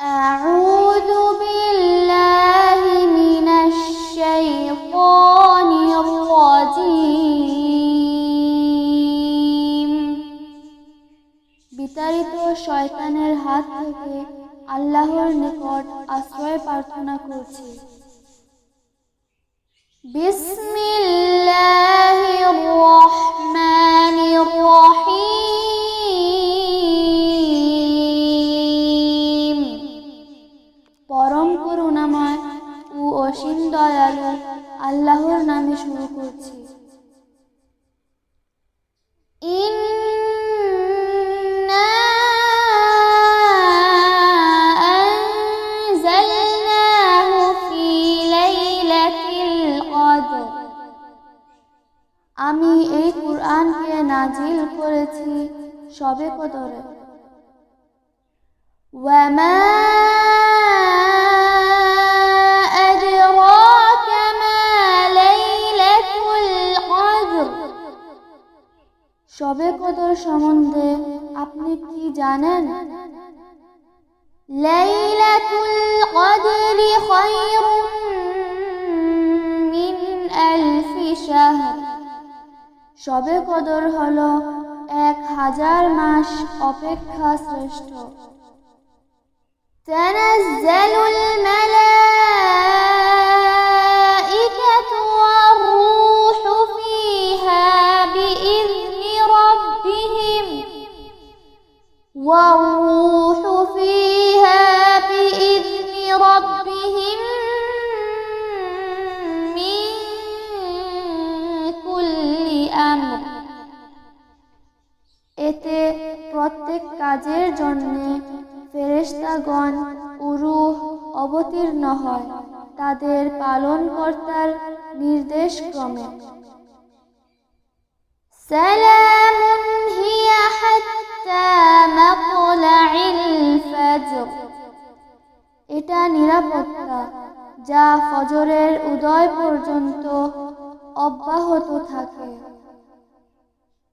أعوذ بالله من الشيطان الرجيم বিতাড়িত শয়তানের হাত থেকে আল্লাহর নিকট আশ্রয় প্রার্থনা করছি বিসমিল্লাহির অসীম দয়ালু আল্লাহর নামে শুরু করছি। আমি এই কুরআনকে নাজিল করেছি সবে কদরে। ওয়ামা সবে কদর সম্বন্ধে আপনি কি জানেন লাইলাতুল কদরি খায়রুম মিন আলফি শাহর সবে কদর হলো এক হাজার মাস অপেক্ষা শ্রেষ্ঠ تنزل الملائكة والروح فيها بإذن ربهم من كل أمر এতে প্রত্যেক কাজের জন্যে ফেরেশতাগণ উরুহ অবতীর্ণ হয় তাদের পালনকর্তার নির্দেশ ক্রমে সালাম হিয়া এটা নিরাপত্তা যা ফজরের উদয় পর্যন্ত অব্যাহত থাকে।